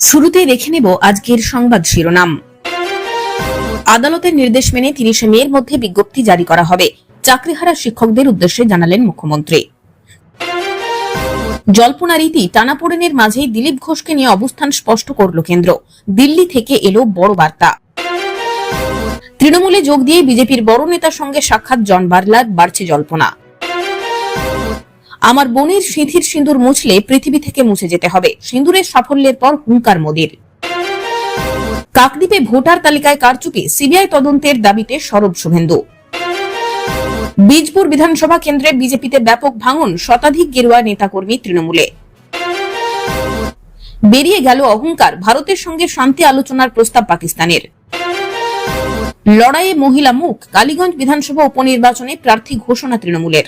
শুরুতেই দেখে নেব আজকের সংবাদ শিরোনাম। আদালতের নির্দেশ মেনে তিরিশে মের মধ্যে বিজ্ঞপ্তি জারি করা হবে, চাকরিহারা শিক্ষকদের উদ্দেশ্যে জানালেন মুখ্যমন্ত্রী। জল্পনা রীতি টানাপোড়েনের মাঝেই দিলীপ ঘোষকে নিয়ে অবস্থান স্পষ্ট করল কেন্দ্র। দিল্লি থেকে এলো বড় বার্তা। তৃণমূলে যোগ দিয়ে বিজেপির বড় নেতার সঙ্গে সাক্ষাৎ জন বার্লার, বাড়ছে জল্পনা। আমার বোনের সিঁথির সিঁদুর মুছলে পৃথিবী থেকে মুছে যেতে হবে। সিঁদুরের সাফল্যের পর হুঙ্কার মোদির। কাকদ্বীপে ভোটার তালিকায় কারচুপি, সিবিআই তদন্তের দাবিতে সরব শুভেন্দু। বীজপুর বিধানসভা কেন্দ্রে বিজেপিতে ব্যাপক ভাঙন, শতাধিক গেরুয়া নেতাকর্মী তৃণমূলে। বেরিয়ে গেল অহংকার, ভারতের সঙ্গে শান্তি আলোচনার প্রস্তাব পাকিস্তানের। লড়াইয়ে মহিলা মুখ, কালীগঞ্জ বিধানসভা উপনির্বাচনে প্রার্থী ঘোষণা তৃণমূলের।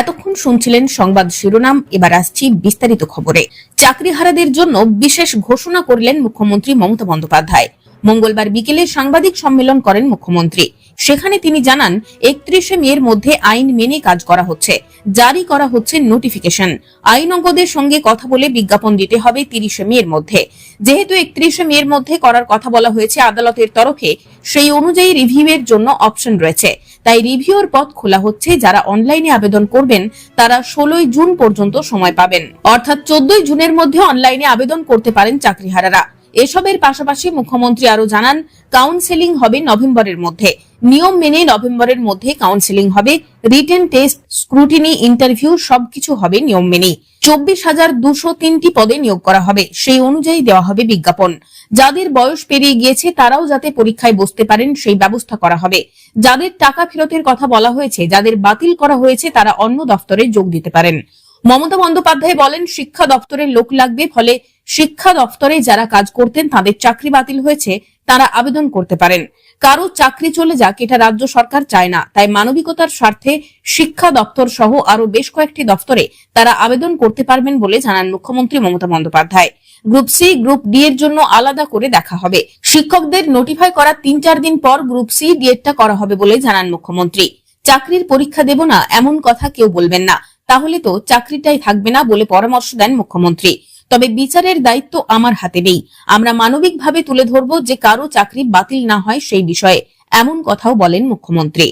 এতক্ষণ শুনছিলেন সংবাদ শিরোনাম, এবার আসছি বিস্তারিত খবরে। চাকরিহারাদের জন্য বিশেষ ঘোষণা করলেন মুখ্যমন্ত্রী মমতা বন্দ্যোপাধ্যায়। মঙ্গলবার বিকেলে সাংবাদিক সম্মেলন করেন মুখ্যমন্ত্রী। সেখানে তিনি জানান, একত্রিশে মের মধ্যে আইন মেনে কাজ করা হচ্ছে। জারি করা হচ্ছে নোটিফিকেশন। আইনজ্ঞদের সঙ্গে কথা বলে বিজ্ঞাপন দিতে হবে তিরিশে মের মধ্যে। যেহেতু একত্রিশে মের মধ্যে করার কথা বলা হয়েছে আদালতের তরফে, সেই অনুযায়ী রিভিউ এর জন্য অপশন রয়েছে। তাই রিভিউর পথ খোলা হচ্ছে। যারা অনলাইনে আবেদন করবেন, তারা ষোলোই জুন পর্যন্ত সময় পাবেন। অর্থাৎ চোদ্দই জুনের মধ্যে অনলাইনে আবেদন করতে পারেন চাকরিহারারা। এসবের পাশাপাশি মুখ্যমন্ত্রী আরও জানান কাউন্সেলিং হবে নভেম্বরের মধ্যে। নিয়ম মেনে নভেম্বরের মধ্যে কাউন্সেলিং হবে। রিটেন টেস্ট স্ক্রুটিনি ইন্টারভিউ সবকিছু হবে নিয়ম মেনেই। চব্বিশ হাজার দুশো তিনটি পদে নিয়োগ করা হবে। সেই অনুযায়ী দেওয়া হবে বিজ্ঞাপন। যাদের বয়স পেরিয়ে গিয়েছে, তারাও যাতে পরীক্ষায় বসতে পারেন, সেই ব্যবস্থা করা হবে। যাদের টাকা ফেরতের কথা বলা হয়েছে, যাদের বাতিল করা হয়েছে, তারা অন্য দফতরে যোগ দিতে পারেন। মমতা বন্দ্যোপাধ্যায় বলেন, শিক্ষা দপ্তরের লোক লাগবে, ফলে শিক্ষা দফতরে যারা কাজ করতেন, তাদের চাকরি বাতিল হয়েছে, তারা আবেদন করতে পারেন। কারও চাকরি চলে যাক, এটা রাজ্য সরকার চায় না। তাই মানবিকতার স্বার্থে শিক্ষা দপ্তর সহ আরও বেশ কয়েকটি দপ্তরে তারা আবেদন করতে পারবেন বলে জানান মুখ্যমন্ত্রী Mamata Bandyopadhyay. Group C, group D এর জন্য আলাদা করে দেখা হবে। শিক্ষকদের নোটিফাই করার তিন চার দিন পর গ্রুপ সি, ডি এরটা করা হবে বলে জানান মুখ্যমন্ত্রী। চাকরির পরীক্ষা দেব না, এমন কথা কেউ বলবেন না। তাহলে তো চাকরিটাই থাকবে না বলে পরামর্শ দেন মুখ্যমন্ত্রী। তবে বিচারের দায়িত্ব আমার হাতে নেই। আমরা মানবিকভাবে তুলে ধরব যে কারও চাকরি বাতিল না হয় সেই বিষয়ে, এমন কথাও বলেন মুখ্যমন্ত্রী।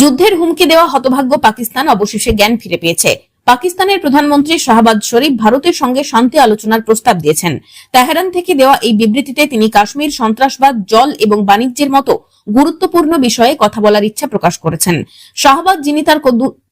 যুদ্ধের হুমকি দেওয়া হতভাগ্য পাকিস্তান অবশেষে জ্ঞান ফিরে পেয়েছে। পাকিস্তানের প্রধানমন্ত্রী শাহবাজ শরীফ ভারতের সঙ্গে শান্তি আলোচনার প্রস্তাব দিয়েছেন। তেহরান থেকে দেওয়া এই বিবৃতিতে তিনি কাশ্মীর সন্ত্রাসবাদ, জল এবং বাণিজ্যের মতো গুরুত্বপূর্ণ বিষয়ে কথা বলার ইচ্ছা প্রকাশ করেছেন। শাহবাজ যিনি তার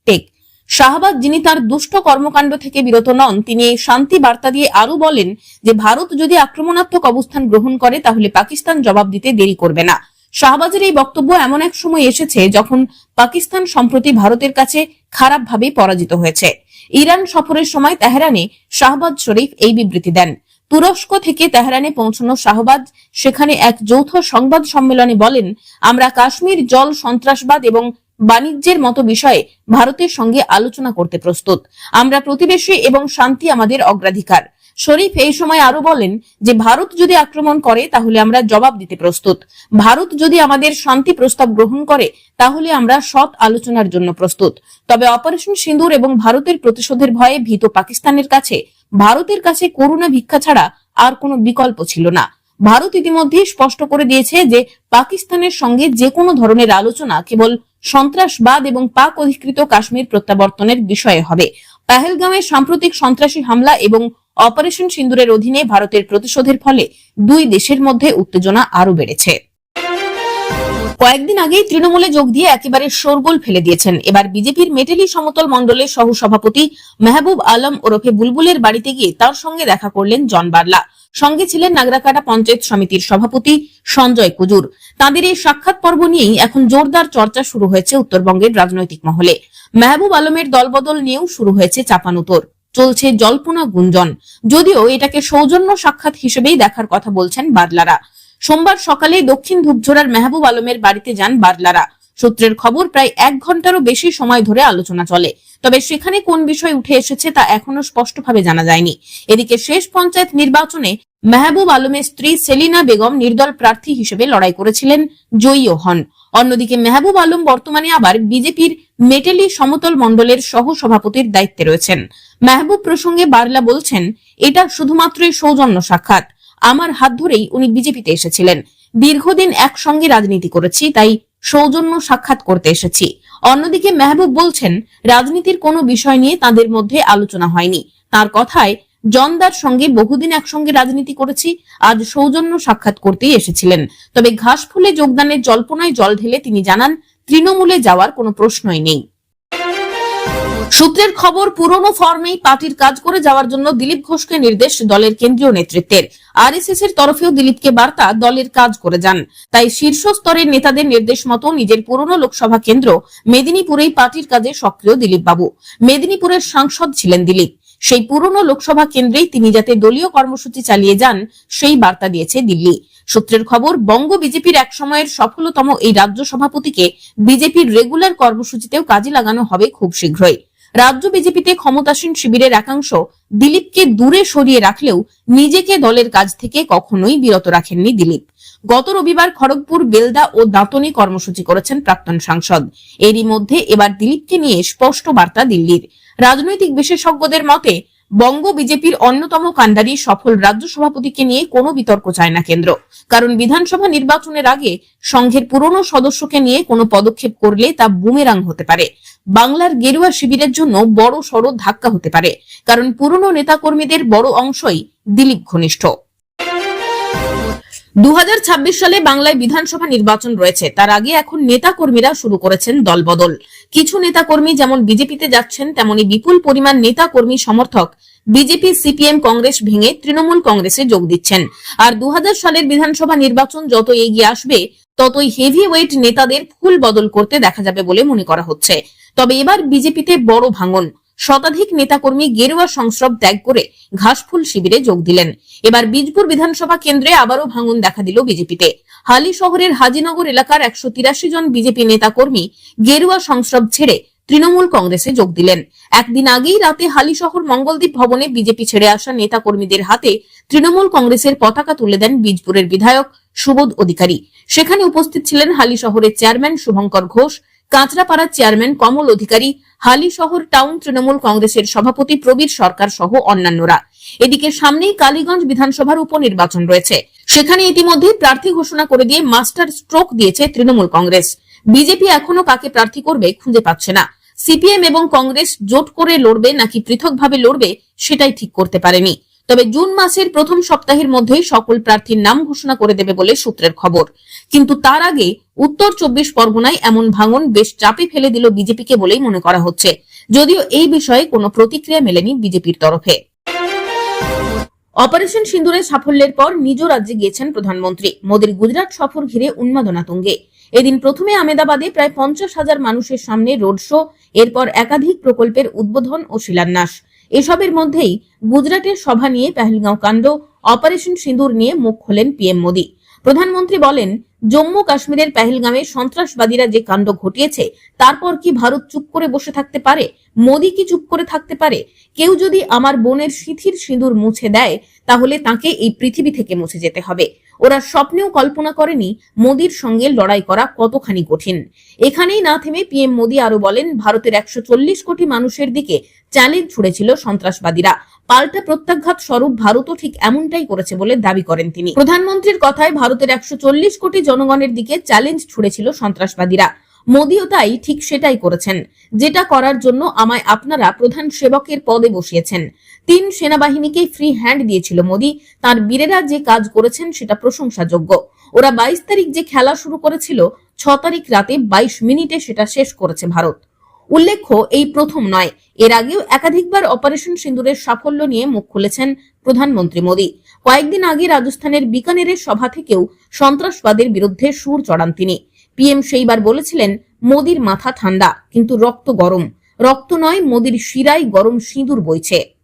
টেক শাহবাজ যিনি তার দুষ্ট কর্মকাণ্ড থেকে বিরত নন, তিনি এই শান্তি বার্তা দিয়ে আরও বলেন যে, ভারত যদি আক্রমণাত্মক অবস্থান গ্রহণ করে, তাহলে পাকিস্তান জবাব দিতে দেরি করবে না। শাহবাজের এই বক্তব্য এমন এক সময় এসেছে যখন পাকিস্তান সম্প্রতি ভারতের কাছে খারাপভাবে পরাজিত হয়েছে। ইরান সফরের সময় তেহরানে শাহবাজ শরীফ এই বিবৃতি দেন। তুরস্ক থেকে তেহরানে পৌঁছানো শাহবাজ, সেখানে এক যৌথ সংবাদ সম্মেলনে বলেন, আমরা কাশ্মীর জল সন্ত্রাসবাদ এবং বাণিজ্যের মতো বিষয়ে ভারতের সঙ্গে আলোচনা করতে প্রস্তুত। আমরা প্রতিবেশী এবং শান্তি আমাদের অগ্রাধিকার। শরীফ এই সময় আরও বলেন যে, ভারত যদি আক্রমণ করে, তাহলে আমরা জবাব দিতে প্রস্তুত। ভারত যদি আমাদের শান্তি প্রস্তাব গ্রহণ করে, তাহলে আমরা সৎ আলোচনার জন্য প্রস্তুত। তবে অপারেশন সিন্দুর এবং ভারতের প্রতিশোধের ভয়ে ভীত পাকিস্তানের কাছে, ভারতের কাছে করুণা ভিক্ষা ছাড়া আর কোনো বিকল্প ছিল না। ভারত ইতিমধ্যেই স্পষ্ট করে দিয়েছে যে পাকিস্তানের সঙ্গে যে কোনো ধরনের আলোচনা কেবল সন্ত্রাসবাদ এবং পাক অধিকৃত কাশ্মীর প্রত্যাবর্তনের বিষয়ে হবে। পাহেলগামের সাম্প্রতিক সন্ত্রাসী হামলা এবং অপারেশন সিন্দুরের অধীনে ভারতের প্রতিশোধের ফলে দুই দেশের মধ্যে উত্তেজনা আরও বেড়েছে। কয়েকদিন আগেই তৃণমূলে যোগ দিয়ে একেবারে শোরগোল ফেলে দিয়েছেন। এবার বিজেপির মেটেলি সমতল মণ্ডলের সহ সভাপতি মেহবুব আলম ওরফে বুলবুলের বাড়িতে গিয়ে তার সঙ্গে দেখা করলেন জন বার্লা। সঙ্গে ছিলেন নাগরাকাটা পঞ্চায়েত সমিতির সভাপতি সঞ্জয় কুজুর। তাঁদের এই সাক্ষাৎ পর্ব নিয়েই এখন জোরদার চর্চা শুরু হয়েছে উত্তরবঙ্গের রাজনৈতিক মহলে। মেহবুব আলমের দলবদল নিয়েও শুরু হয়েছে চাপানুতর চলছে জল্পনা গুঞ্জন। যদিও এটাকে সৌজন্য সাক্ষাৎ হিসেবেই দেখার কথা বলছেন বাদলারা সোমবার সকালে দক্ষিণ ধূপঝোড়ার মেহবুব আলমের বাড়িতে যান বাদলারা। সূত্রের খবর, প্রায় এক ঘন্টারও বেশি সময় ধরে আলোচনা চলে। তবে সেখানে কোন বিষয় উঠে এসেছে তা এখনও স্পষ্টভাবে জানা যায়নি। এদিকে শেষ পঞ্চায়েত নির্বাচনে মেহবুব আলমের স্ত্রী সেলিনা বেগম নির্দল প্রার্থী হিসেবে লড়াই করেছিলেন জয়ীও হন। অন্যদিকে মেহবুব আলম বর্তমানে আবার বিজেপির মেটেলি সমতল মণ্ডলের সহ সভাপতির দায়িত্বে রয়েছেন। মেহবুব প্রসঙ্গে বার্লা বলছেন, এটা শুধুমাত্রই সৌজন্য সাক্ষাৎ। আমার হাত ধরেই উনি বিজেপিতে এসেছিলেন। দীর্ঘদিন একসঙ্গে রাজনীতি করেছি, তাই সৌজন্য সাক্ষাৎ করতে এসেছি। অন্যদিকে মেহবুব বলছেন, রাজনীতির কোনো বিষয় নিয়ে তাদের মধ্যে আলোচনা হয়নি। তার কথায়, জনদার সঙ্গে বহুদিন একসঙ্গে রাজনীতি করেছি, আজ সৌজন্য সাক্ষাৎ করতেই এসেছিলেন। তবে ঘাস ফুলে যোগদানের জল্পনায় জল ঢেলে তিনি জানান, তৃণমূলে যাওয়ার কোনো প্রশ্নই নেই। সূত্রের খবর, পুরনো ফর্মেই পার্টির কাজ করে যাওয়ার জন্য দিলীপ ঘোষকে নির্দেশ দলের কেন্দ্রীয় নেতৃত্বের। আরএসএস এর তরফেও দিলীপকে বার্তা দলের কাজ করে যান। তাই শীর্ষ স্তরের নেতাদের নির্দেশ মতো নিজের পুরনো লোকসভা কেন্দ্র মেদিনীপুরেই পার্টির কাজে সক্রিয় দিলীপ বাবু মেদিনীপুরের সাংসদ ছিলেন দিলীপ। সেই পুরনো লোকসভা কেন্দ্রেই তিনি যাতে দলীয় কর্মসূচি চালিয়ে যান, সেই বার্তা দিয়েছে দিল্লি। সূত্রের খবর, বঙ্গ বিজেপির এক সময়ের সফলতম এই রাজ্য সভাপতিকে বিজেপির রেগুলার কর্মসূচিতেও কাজে লাগানো হবে খুব শীঘ্রই। রাজ্য বিজেপিতে ক্ষমতাসীন শিবিরের একাংশ দিলীপকে দূরে সরিয়ে রাখলেও নিজেকে দলের কাজ থেকে কখনোই বিরত রাখেননি দিলীপ। গত রবিবার খড়গপুর, বেলদা ও দাঁতনে কর্মসূচি করেছেন প্রাক্তন সাংসদ। এরই মধ্যে এবার দিলীপকে নিয়ে স্পষ্ট বার্তা দিল্লির। রাজনৈতিক বিশেষজ্ঞদের মতে বঙ্গ বিজেপির অন্যতম কাণ্ডারি সফল রাজ্য সভাপতিকে নিয়ে কোনো বিতর্ক চায় না কেন্দ্র। কারণ বিধানসভা নির্বাচনের আগে সংঘের পুরনো সদস্যকে নিয়ে কোনো পদক্ষেপ করলে তা বুমেরাং হতে পারে। বাংলার গেরুয়া শিবিরের জন্য বড় সড় ধাক্কা হতে পারে। কারণ পুরনো নেতাকর্মীদের বড় অংশই দিলীপ ঘনিষ্ঠ। দু হাজার ছাব্বিশ সালে বাংলায় বিধানসভা নির্বাচন রয়েছে। তার আগে এখন নেতা কর্মীরা শুরু করেছেন দলবদল। কিছু নেতা কর্মী যেমন বিজেপিতে যাচ্ছেন, তেমনি বিপুল পরিমাণ নেতা কর্মী সমর্থক বিজেপি, সিপিএম, কংগ্রেস ভেঙে তৃণমূল কংগ্রেসে যোগ দিচ্ছেন। আর দু সালের বিধানসভা নির্বাচন যত এগিয়ে আসবে, ততই হেভি ওয়েট নেতাদের ফুল বদল করতে দেখা যাবে বলে মনে করা হচ্ছে। তবে এবার বিজেপিতে বড় ভাঙন। শতাধিক নেতাকর্মী গেরুয়া সংস্রব ত্যাগ করে ঘাসফুল শিবিরে যোগ দিলেন। এবার বীজপুর বিধানসভা কেন্দ্রে আবারও ভাঙন দেখা দিল বিজেপিতে। হালি শহরের হাজিনগর এলাকার একশো তিরাশি জন বিজেপি নেতাকর্মী গেরুয়া সংস্রব ছেড়ে তৃণমূল কংগ্রেসে যোগ দিলেন। একদিন আগেই রাতে হালিশহর মঙ্গলদ্বীপ ভবনে বিজেপি ছেড়ে আসা নেতা কর্মীদের হাতে তৃণমূল কংগ্রেসের পতাকা তুলে দেন বীজপুরের বিধায়ক সুবোধ অধিকারী। সেখানে উপস্থিত ছিলেন হালিশহরের চেয়ারম্যান শুভঙ্কর ঘোষ কাঁচরাপাড়ার চেয়ারম্যান কমল অধিকারী হালিশহর টাউন তৃণমূল কংগ্রেসের সভাপতি প্রবীর সরকার সহ অন্যান্যরা। এদিকে সামনেই কালীগঞ্জ বিধানসভার উপনির্বাচন রয়েছে। সেখানে ইতিমধ্যে প্রার্থী ঘোষণা করে দিয়ে মাস্টার স্ট্রোক দিয়েছে তৃণমূল কংগ্রেস। বিজেপি এখনও কাকে প্রার্থী করবে খুঁজে পাচ্ছে না। সিপিএম এবং কংগ্রেস জোট করে লড়বে নাকি পৃথকভাবে লড়বে সেটাই ঠিক করতে পারেনি। তবে জুন মাসের প্রথম সপ্তাহের মধ্যেই সকল প্রার্থীর নাম ঘোষণা করে দেবে বলে সূত্রের খবর। কিন্তু তার আগে উত্তর চব্বিশ পরগনায় এমন ভাঙন বেশ চাপে ফেলে দিল বিজেপিকে বলেই মনে করা হচ্ছে। যদিও এই বিষয়ে কোনো প্রতিক্রিয়া মেলেনি বিজেপির তরফে। অপারেশন সিন্দুরের সাফল্যের পর নিজ রাজ্যে গিয়েছেন প্রধানমন্ত্রী। মোদীর গুজরাট সফর ঘিরে উন্মাদনা তুঙ্গে। এদিন প্রথমে আমেদাবাদে প্রায় পঞ্চাশ হাজার মানুষের সামনে রোড শো, এরপর একাধিক প্রকল্পের উদ্বোধন ও শিলান্যাস। এসবের মধ্যেই গুজরাটের সভা নিয়ে পেহেলগাঁও কাণ্ড, অপারেশন সিঁদুর নিয়ে মুখ খোলেন পিএম মোদী। প্রধানমন্ত্রী বলেন, জম্মু কাশ্মীরের পেহেলগামে সন্ত্রাসবাদীরা যে কাণ্ড ঘটিয়েছে, তারপর কি ভারত চুপ করে বসে থাকতে পারে? মোদী কি চুপ করে থাকতে পারে? কেউ যদি আমার বোনের সিথির সিঁদুর মুছে দেয়, তাহলে তাকে এই পৃথিবী থেকে মুছে যেতে হবে। ওরা স্বপ্নেও কল্পনা করেনি মোদীর সঙ্গে লড়াই করা কতখানি কঠিন। এখানেই না থেমে পিএম মোদী আরও বলেন, ভারতের একশো চল্লিশ কোটি মানুষের দিকে চ্যালেঞ্জ ছুড়েছিল সন্ত্রাসবাদীরা। পাল্টা প্রত্যাঘাত স্বরূপ ভারতও ঠিক এমনটাই করেছে বলে দাবি করেন তিনি। প্রধানমন্ত্রীর কথায় ভারতের একশো চল্লিশ কোটি জনগণের দিকে চ্যালেঞ্জ ছুড়েছিল সন্ত্রাসবাদীরা। মোদীও তাই ঠিক সেটাই করেছেন। যেটা করার জন্য আমায় আপনারা প্রধান সেবকের পদে বসিয়েছেন। তিন সেনাবাহিনীকে ফ্রি হ্যান্ড দিয়েছিল মোদী। তার বীরেরা যে কাজ করেছেন সেটা প্রশংসাযোগ্য। ওরা বাইশ তারিখ যে খেলা শুরু করেছিল, ছ তারিখ রাতে বাইশ মিনিটে সেটা শেষ করেছে ভারত। উল্লেখ্য, এই প্রথম নয়। এর আগেও একাধিকবার অপারেশন সিন্দুরের সাফল্য নিয়ে মুখ খুলেছেন প্রধানমন্ত্রী মোদী। কয়েকদিন আগে রাজস্থানের বিকানেরের সভা থেকেও সন্ত্রাসবাদের বিরুদ্ধে সুর চড়ান তিনি। পিএম সেইবার বলেছিলেন, মোদির মাথা ঠান্ডা, কিন্তু রক্ত গরম। রক্ত নয়, মোদির শিরাই গরম সিঁদুর বইছে।